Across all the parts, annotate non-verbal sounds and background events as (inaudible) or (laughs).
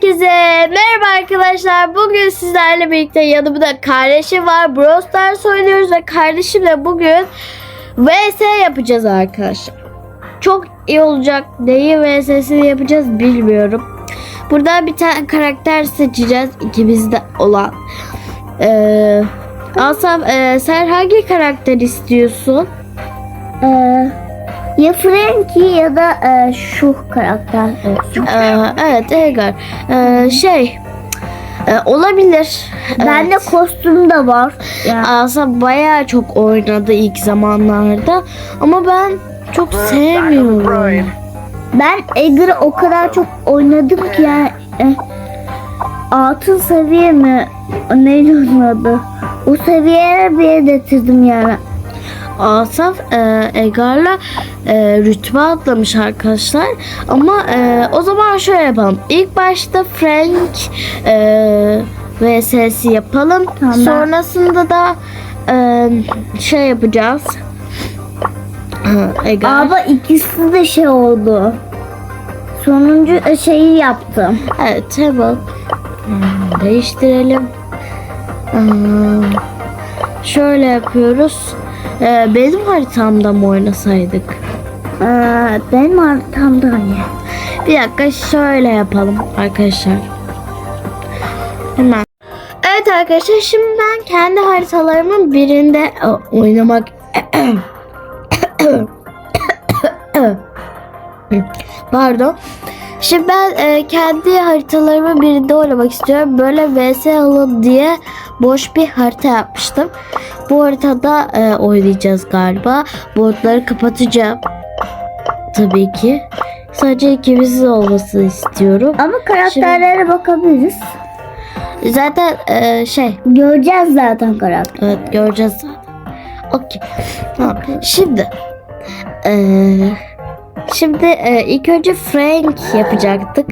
Herkese merhaba arkadaşlar. Bugün sizlerle birlikte yanımda kardeşim var. Brawl Stars oynuyoruz ve kardeşimle bugün VS yapacağız arkadaşlar. Çok iyi olacak. Neyi VS'sini yapacağız bilmiyorum. Burada bir tane karakter seçeceğiz. ikimizde olan. Ee, Asaf e, sen hangi karakter istiyorsun? Ee, ya Frankie ya da e, şu karakter olsun. Ee, evet Edgar. Ee, şey e, olabilir. Bende kostüm de var. Yani, Asa bayağı çok oynadı ilk zamanlarda ama ben çok sevmiyorum. ben Edgar'ı o kadar çok oynadım ki yani e, altın seviye mi? Neydi onun adı? O seviyeye bir getirdim yani. Asaf e, Egar'la e, rütbe atlamış arkadaşlar. Ama e, o zaman şöyle yapalım. İlk başta Frank e, VS'si yapalım. Tamam. Sonrasında da e, şey yapacağız. Egar. Ama ikisi de şey oldu. Sonuncu e, şeyi yaptım. Evet hmm, değiştirelim. Hmm, Şöyle yapıyoruz. Ee, benim haritamda mı oynasaydık? Ee, benim haritamda hani. Bir dakika şöyle yapalım arkadaşlar. Hemen. Evet arkadaşlar şimdi ben kendi haritalarımın birinde e, oynamak (coughs) Pardon. Şimdi ben e, kendi haritalarımın birinde oynamak istiyorum. Böyle vs alın diye boş bir harita yapmıştım. Bu haritada e, oynayacağız galiba. Botları kapatacağım. Tabii ki. Sadece ikimizin olmasını istiyorum. Ama karakterlere bakabiliriz. Zaten e, şey Göreceğiz zaten karakter. Evet göreceğiz zaten. Okey. Tamam. Şimdi eee, şimdi eee, ilk önce Frank yapacaktık.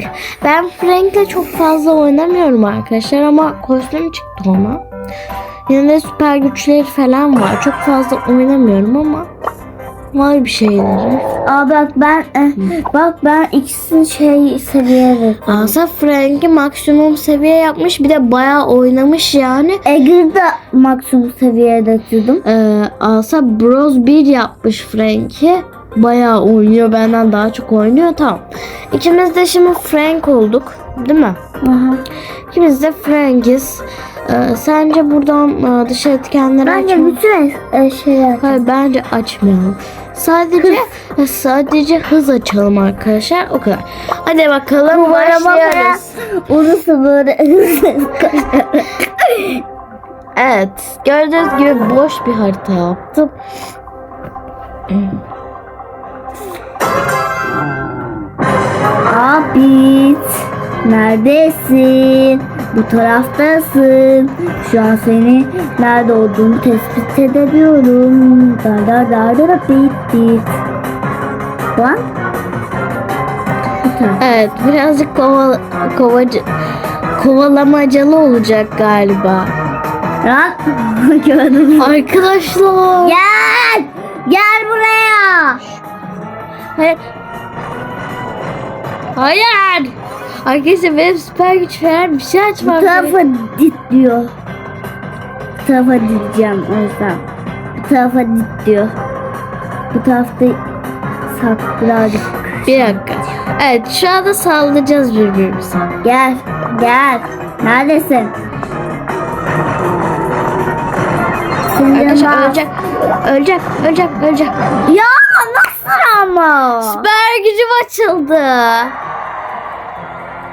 Ben Frank'le çok fazla oynamıyorum arkadaşlar ama kostüm çıktı ona. Yine de süper güçleri falan var. Çok fazla oynamıyorum ama var bir şeyleri. Aa bak ben e, bak ben ikisini şey seviyeye Asa Frank'i maksimum seviye yapmış. Bir de bayağı oynamış yani. Egg'ı da maksimum seviyeye getirdim. Ee, Asa Bros 1 yapmış Frank'i. Bayağı oynuyor. Benden daha çok oynuyor. Tamam. İkimiz de şimdi Frank olduk. Değil mi? Aha. İkimiz de Frank'iz. Ee, sence buradan e, dışarı etkenleri Bence açma- bütün e, şeyler. Hayır bence açmayalım. Sadece sadece hız açalım arkadaşlar. O kadar. Hadi bakalım Kovalama başlıyoruz. Orası böyle (laughs) Evet. Gördüğünüz gibi boş bir harita yaptım. Abit neredesin? Bu taraftasın. Şu an seni nerede olduğunu tespit edebiliyorum. Dar dar dar dar bit bit. Lan? Evet birazcık kovala, kovacı, kovalamacalı olacak galiba. Lan (laughs) gördün? Arkadaşlar. Gel! Gel buraya! Hayır. Hayır. Arkadaşlar benim süper güç falan bir şey Bu açmam tarafa dit diyor. Bu tarafa diyeceğim o yüzden. Bu tarafa dit diyor. Bu tarafta sak birazcık. Bir dakika. Evet şu anda sallayacağız birbirimize. Gel, gel. Neredesin? Arkadaşlar ölecek. Ölecek. Ölecek. Ölecek. Ya nasıl ama? Süper gücüm açıldı.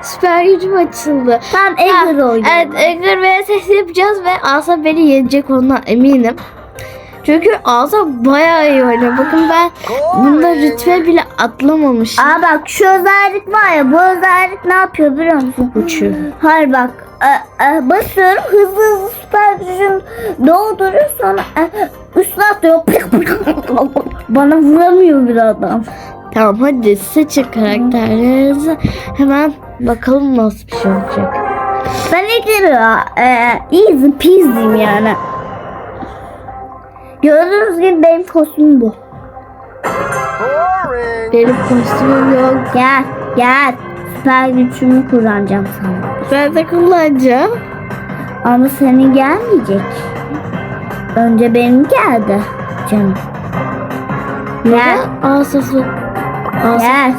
Süper gücüm açıldı. Tam Ha, Edgar oynuyor. Evet Edgar ve ses yapacağız ve Asa beni yenecek ondan eminim. Çünkü Asa bayağı iyi oynuyor. Bakın ben bunda rütbe bile atlamamışım. Aa bak şu özellik var ya bu özellik ne yapıyor biliyor musun? Uçuyor. Hayır bak basıyorum hızlı hızlı süper gücüm dolduruyor sonra e, üstüne atıyor. (laughs) Bana vuramıyor bir adam. Tamam hadi seçin karakterlerinizi. Hemen bakalım nasıl bir şey olacak. Ben Edgar'ı e, easy peasy'yim yani. Gördüğünüz gibi benim kostümüm bu. Benim kostümüm yok. Gel gel süper gücümü kullanacağım sana. Ben de kullanacağım. Ama senin gelmeyecek. Önce benim geldi canım. Gel. Asaf Gel.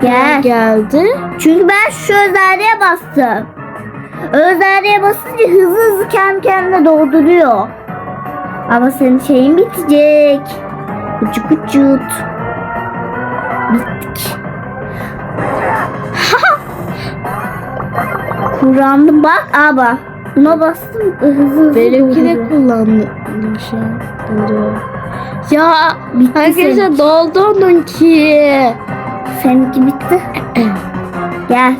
Gel. geldi. Çünkü ben şu özelliğe bastım. Özelliğe basınca hızlı hızlı kendi kendine dolduruyor. Ama senin şeyin bitecek. Uçuk uçut. Kullandım bak ama. Buna bastım hızlı hızlı Benimki de dolduruyor. kullandı. Şu an doluyor. Ya Bitti arkadaşlar doldu onunki. Seninki bitti. (clears throat) Gel.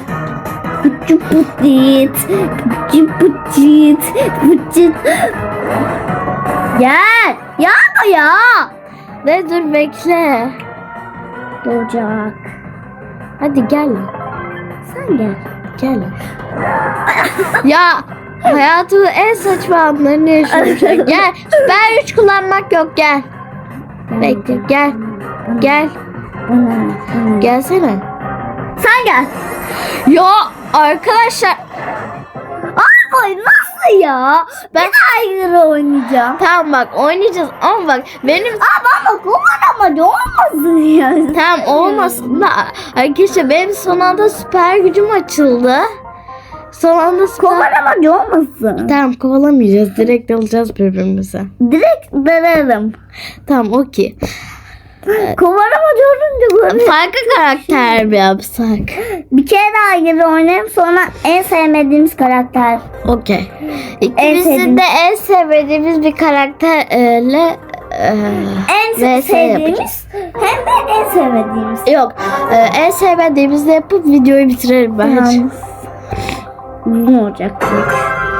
Pıçı pıçıt. Pıçı pıçıt. Pıçıt. Gel. Yapma ya. Ne dur bekle. Doğacak. Hadi gel. Sen gel. Gel. ya hayatımın en saçma anlarını an. (laughs) gel. Süper güç kullanmak yok gel. Bekle gel. Gel. Gelsene. Sen gel. Ya arkadaşlar Ay nasıl ya? Ben ayrı oynayacağım. tamam bak oynayacağız ama bak benim Aa bana kumaramaca olmasın ya. Tamam olmasın da arkadaşlar benim son anda süper gücüm açıldı. Son anda süper... Kumaramaca olmasın. Tamam kovalamayacağız. Direkt alacağız birbirimize. Direkt denerim. Tamam okey. Kumaramaca olunca böyle Farklı karakter mi yapsak? Bir kere daha gibi oynayalım sonra en sevmediğimiz karakter. Okey. İkimizin de en sevmediğimiz bir karakterle e, En VS sevdiğimiz hem de en sevmediğimiz. yok. e, en sevmediğimizde yapıp videoyu bitirelim bence. Uzun olacak.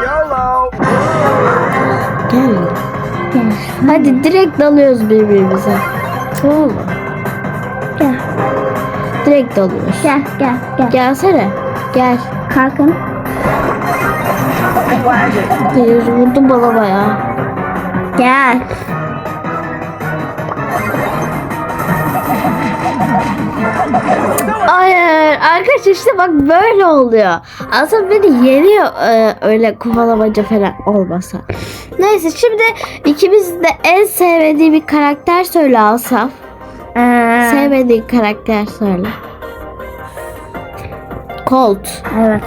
YOLO! Gel. Gel. Hadi direkt dalıyoruz birbirimize. Tamam mı? Gel. Direkt dalıyoruz. Gel gel gel. Gelsene. Gel. Kalkın. Hayır vurdu bana bayağı. Gel. Hayır arkadaşlar işte bak böyle oluyor. Aslında beni yeniyor e, öyle kovalamaca falan olmasa. Neyse şimdi ikimiz de en sevmediği bir karakter söyle Asaf. Ee, Sevmediğin karakter söyle. Colt. evet.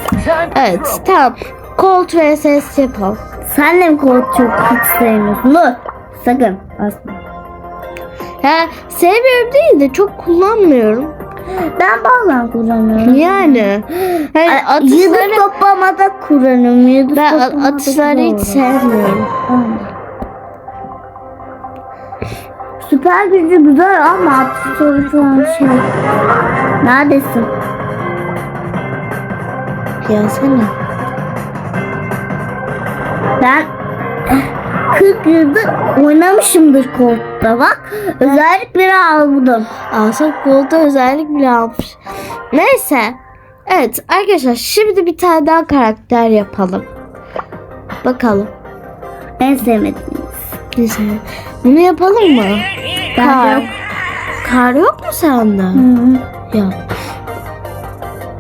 Evet tamam. Colt vs yapalım. Sen de mi kod çok hiç sevmiyorsun? Dur. Sakın. Asla. Ya sevmiyorum değil de çok kullanmıyorum. Ben bazen kullanıyorum. Yani. Ay, Yıldız atışları toplamada kullanıyorum. Yıldız ben toplamada atışları hiç sevmiyorum. Süper gücü güzel ama atış soru şu an şey. Neredesin? Gelsene. Ben 40 yıldır oynamışımdır kodda bak. Özellikleri aldım. Asaf Gold'a özellik bile almış. Neyse. Evet arkadaşlar şimdi bir tane daha karakter yapalım. Bakalım. En sevmediğimiz. Neyse. Bunu yapalım mı? Ben Kar. yok. Kar yok mu sende? Hı. Yok.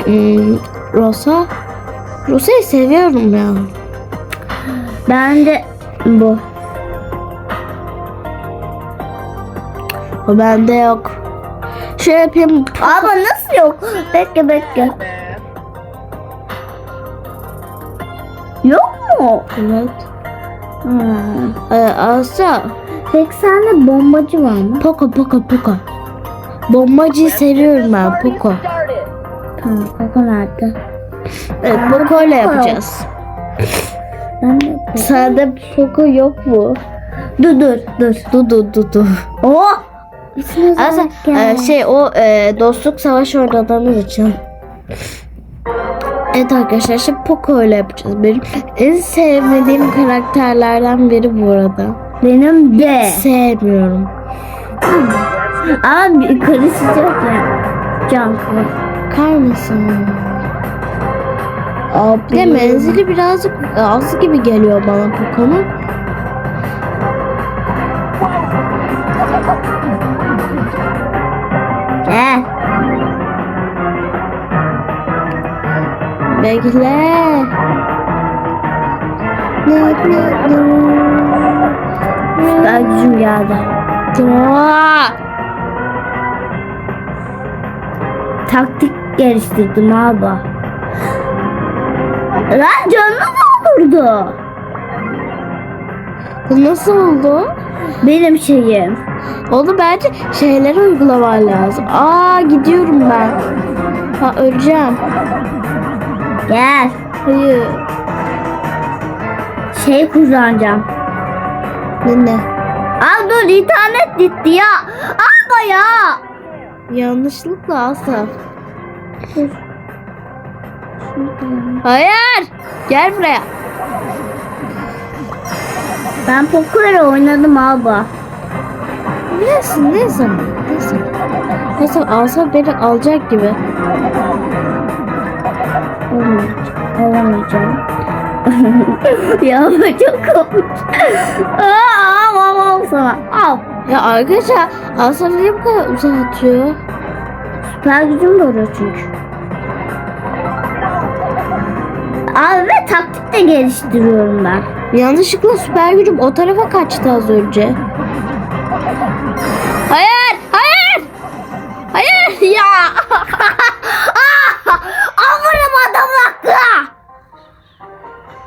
Hmm, Rosa. Rosa'yı seviyorum ya. Bence bu. O bende yok. Şöyle yapayım. Ama nasıl yok? Bekle bekle. Yok mu? Evet. Hmm. Ee, Asya. Peki sende bombacı var mı? Poco Poco Poco. Bombacıyı seviyorum ben Poco. Tamam, Koko nerede? Evet Poco ile yapacağız. Ben de Sende Poco yok mu? Dur dur dur. Du du du du. Oh! Aslında e, şey o e, dostluk savaşı oynadığımız için. Evet arkadaşlar şimdi Poco ile yapacağız. Benim en sevmediğim karakterlerden biri bu arada. Benim de. Sevmiyorum. Ama bir karışacak ya. Can. Bakar mısın? Bir de menzili birazcık az gibi geliyor bana Poco'nun. Gel. Bekle. Süper gücüm geldi. Taktik geliştirdim abi. Lan canını doldurdu. Bu nasıl oldu? Benim şeyim. Onu bence şeyler uygulaman lazım. Aa gidiyorum ben. Ha öleceğim. Gel. Hayır. Şey kullanacağım. Ne ne? Al dur internet gitti ya. Alma ya. Yanlışlıkla Asaf. Hayır. Gel buraya. Ben poker oynadım abi. Neyse ne zaman? Ne zaman? Asaf beni alacak gibi. Olamayacağım. Olamayacağım. (laughs) ya çok komik. Aa, al al al sana. Al. Ya arkadaşlar Asaf niye bu kadar uzatıyor? Süper gücüm de oluyor çünkü. Abi ve taktik de geliştiriyorum ben. Yanlışlıkla süper gücüm o tarafa kaçtı az önce. Hayır! Hayır! Hayır ya! (laughs) Aferin adam haklı.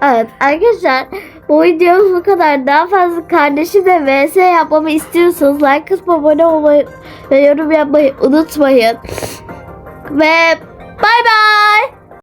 Evet arkadaşlar bu videomuz bu kadar. Daha fazla kardeşimle vs yapmamı istiyorsanız like atıp abone olmayı ve yorum yapmayı unutmayın. Ve bay bay.